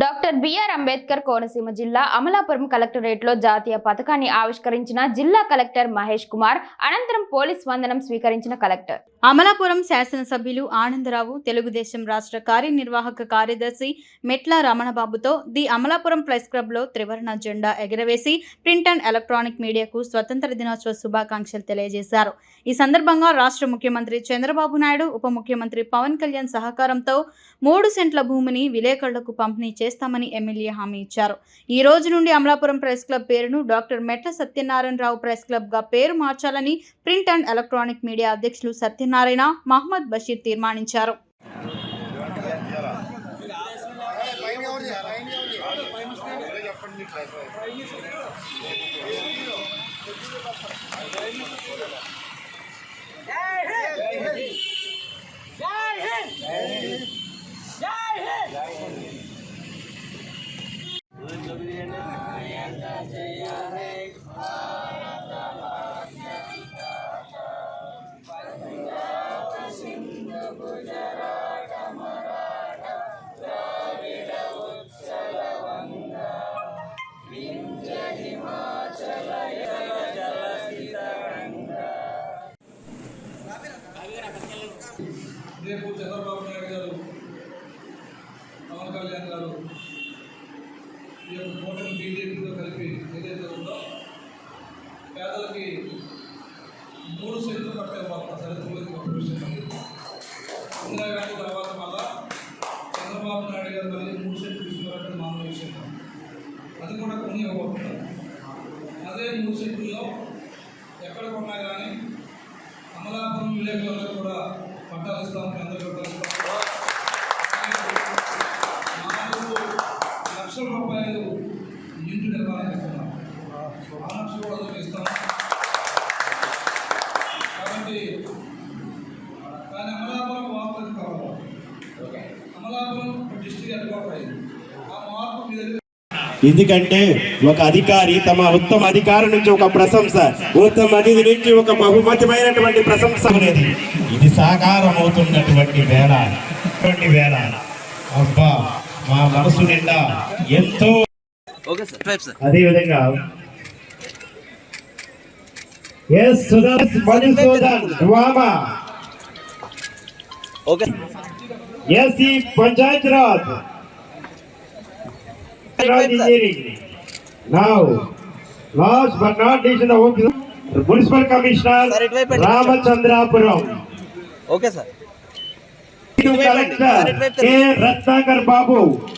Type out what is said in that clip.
Doctor BR Ambedkar Konaseema జిల్లా అమలాపురం కలెక్టరేట్లో జాతీయ పథకాన్ని ఆవిష్కరించిన జిల్లా కలెక్టర్ మహేష్ కుమార్ అనంతరం పోలీస్ వందనం స్వీకరించిన కలెక్టర్. అమలాపురం శాసనసభ్యులు ఆనందరావు తెలుగుదేశం రాష్ట్ర కార్యనిర్వాహక కార్యదర్శి మెట్ల రమణబాబుతో ది అమలాపురం ప్రెస్ క్లబ్లో త్రివర్ణ జెండా ఎగరవేసి ప్రింట్ అండ్ ఎలక్ట్రానిక్ మీడియాకు స్వతంత్ర దినోత్సవ శుభాకాంక్షలు తెలియజేశారు. ఈ సందర్భంగా రాష్ట్ర ముఖ్యమంత్రి చంద్రబాబు నాయుడు ఉప ముఖ్యమంత్రి పవన్ కళ్యాణ్ సహకారంతో మూడు సెంట్ల భూమిని విలేకరులకు పంపిణీ చేస్తామని ఎమ్మెల్యే హామీ ఇచ్చారు. ఈ రోజు నుండి అమలాపురం ప్రెస్ క్లబ్ పేరును డాక్టర్ మెట్ల సత్యనారాయణరావు ప్రెస్ క్లబ్గా పేరు మార్చాలని ప్రింట్ అండ్ ఎలక్ట్రానిక్ మీడియా అధ్యక్షులు సత్యనారాయణ మహమ్మద్ బషీర్ తీర్మానించారు. రేపు చంద్రబాబు నాయుడు గారు పవన్ కళ్యాణ్ గారు ఈ యొక్క కూటమి బీజేపీతో కలిపి ఏదైతే ఉందో పేదలకి మూడు సెంట్లు పట్టకపోతున్న చరిత్రలోకి ఒక విషయం అది. ఇందిరాగాంధీ తర్వాత మళ్ళా చంద్రబాబు నాయుడు గారు మళ్ళీ మూడు సెంట్లు తీసుకురావడం మామూలు విషయం అది కూడా కొన్ని ఇవ్వబోతున్నారు అదే మూడు సెంట్లలో ఎక్కడ కొన్నా కానీ అమలాపురం విలేకరులకు పట్టాలు ఇస్తాం మీ అందరికీ నాలుగు లక్షల రూపాయలు ఇంటి నిర్మాణం ఇస్తున్నాం ఆ లక్షలు కూడా కాబట్టి కానీ అమలాపురం వార్తలు కావాలి. అమలాపురం డిస్ట్రిక్ట్ హెడ్ క్వార్టర్ అయింది ఆ మార్పు మీ దగ్గర ఎందుకంటే ఒక అధికారి తమ ఉత్తమ అధికారి నుంచి ఒక ప్రశంస ఉత్తమ అతిథి నుంచి ఒక బహుమతిమైనటువంటి ప్రశంస అనేది. ఇది సాకారం అవుతున్నటువంటి వేళ. అటువంటి వేళ. అబ్బా మా మనసు నిండా ఎంతో అదేవిధంగా yes okay municipal commissioner Sir, ఇటువైపు పెట్టండి. రామచంద్రాపురం. ఓకే